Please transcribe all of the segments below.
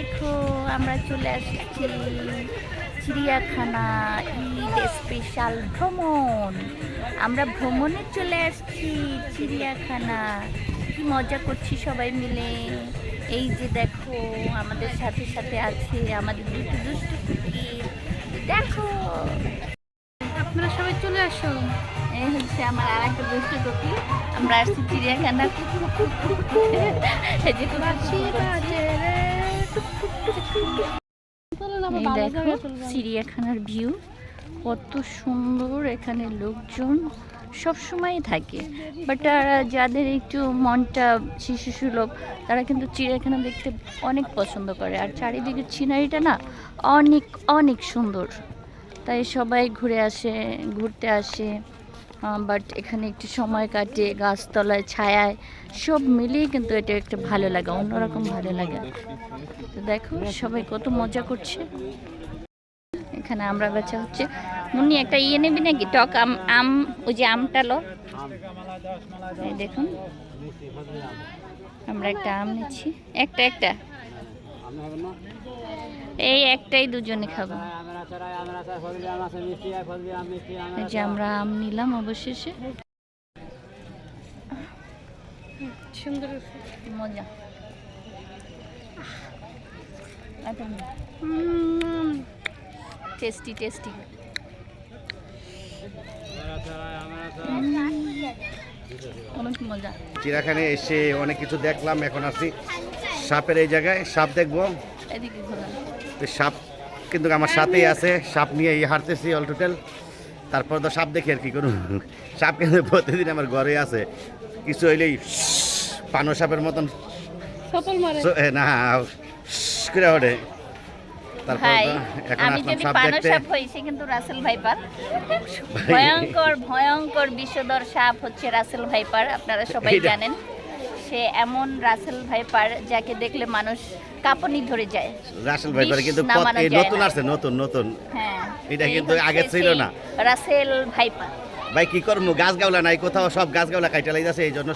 দেখো আমরা চলে আসছি চিড়িয়াখানা ঈদ স্পেশাল ভ্রমণ। আমরা ভ্রমণে চলে আসছি চিড়িয়াখানা। কি মজা করছি সবাই মিলে। এই যে দেখো আমাদের সাথে সাথে আছে আমাদের দুটো দুষ্টু কুকুর দেখো। আপনারা সবাই চলে আসুন এই হচ্ছে আমার আর একটা দুষ্টু কুকুর আমরা আসছি চিড়িয়াখানা। এই যে দেখো। চিড়িয়াখানার ভিউ কত সুন্দর এখানে লোকজন সব সময় থাকে। বাট তারা যাদের একটু মনটা শিশু সুলভ তারা কিন্তু চিড়িয়াখানা দেখতে অনেক পছন্দ করে। আর চারিদিকে সিনারিটা না অনেক অনেক সুন্দর। তাই সবাই ঘুরে আসে, ঘুরতে আসে। বাট এখানে একটু সময় কাটে গাছতলায়, ছায়ায় সব মিলিয়ে কিন্তু এটা একটা ভালো লাগে, অন্যরকম ভালো লাগে। তো দেখো, সবাই কত মজা করছে। এখানে আমরা বেচা হচ্ছে, মুন্নি একটা ইয়ে নেবি নাকি? টক আম আম, ওই যে আমটা লো। দেখুন, আমরা একটা আম নিচ্ছি। একটা একটা। এই একটাই দুজনে খাব। যে আমরা আম নিলাম অবশেষে। সুন্দর। মজা। Tasty tasty. অনেক মজা। চিড়াখানে এসে অনেক কিছু দেখলাম এখন আসছি সাপের এই জায়গায়। সাপ দেখব। সাপ কিন্তু আমার সাথেই আছে। সাপ নিয়ে এই হাঁটতেছি অল টোটাল তারপর তো সাপ দেখি আর কি করুন। সাপ কিন্তু প্রতিদিন আমার ঘরে আছে। কিছু হইলেই পানো সাপের মতন। সফল মারে। না করে ওঠে। তারপর এখন আমি আসলাম সাপ দেখতে। সাপ হয়েছি কিন্তু রাসেল ভাইপার। ভয়ঙ্কর ভয়ঙ্কর বিষধর সাপ হচ্ছে রাসেল ভাইপার আপনারা সবাই জানেন। সে এমন রাসেল ভাইপার যাকে দেখলে মানুষ কাঁপনি ধরে যায় রাসেল ভাই করে কিন্তু নতুন। আসছে নতুন নতুন হ্যাঁ এটা কিন্তু আগে ছিল না। রাসেল ভাইপার ভাই কি করব গাছ গাওলা নাই কোথাও সব গাছ গাওলা কাইটা লাইতেছে এই জন্য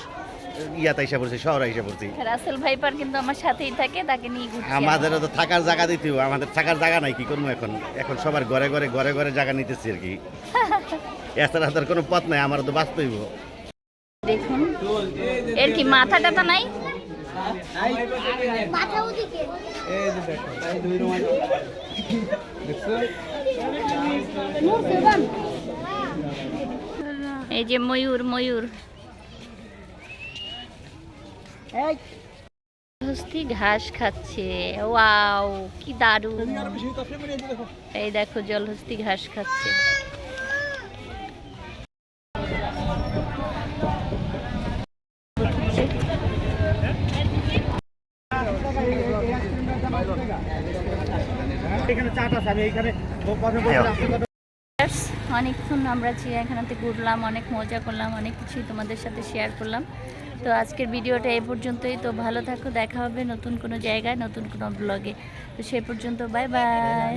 ইয়াতে এসে পড়ছি শহরে এসে পড়ছি রাসেল ভাইপার কিন্তু আমার সাথেই থাকে তাকে নিয়ে ঘুরছি আমি। আমাদেরও তো থাকার জায়গা দিতে আমাদের থাকার জায়গা নাই কি করব এখন এখন সবার ঘরে ঘরে ঘরে ঘরে জায়গা নিতেছি আর কি এছাড়া তার কোনো পথ নাই আমার তো বাঁচতেই হবে। দেখুন। এর কি মাথা টাথা নাই? এই যে ময়ূর ময়ূর। হস্তি ঘাস খাচ্ছে। ওয়াও, কি দারুণ। এই দেখো, জলহস্তি ঘাস খাচ্ছে। অনেকক্ষণ আমরা চিড়িয়াখানাতে ঘুরলাম অনেক মজা করলাম অনেক কিছুই তোমাদের সাথে শেয়ার করলাম। তো আজকের ভিডিওটা এ পর্যন্তই। তো ভালো থাকো দেখা হবে নতুন কোনো জায়গায় নতুন কোনো ব্লগে তো সে পর্যন্ত বাই বাই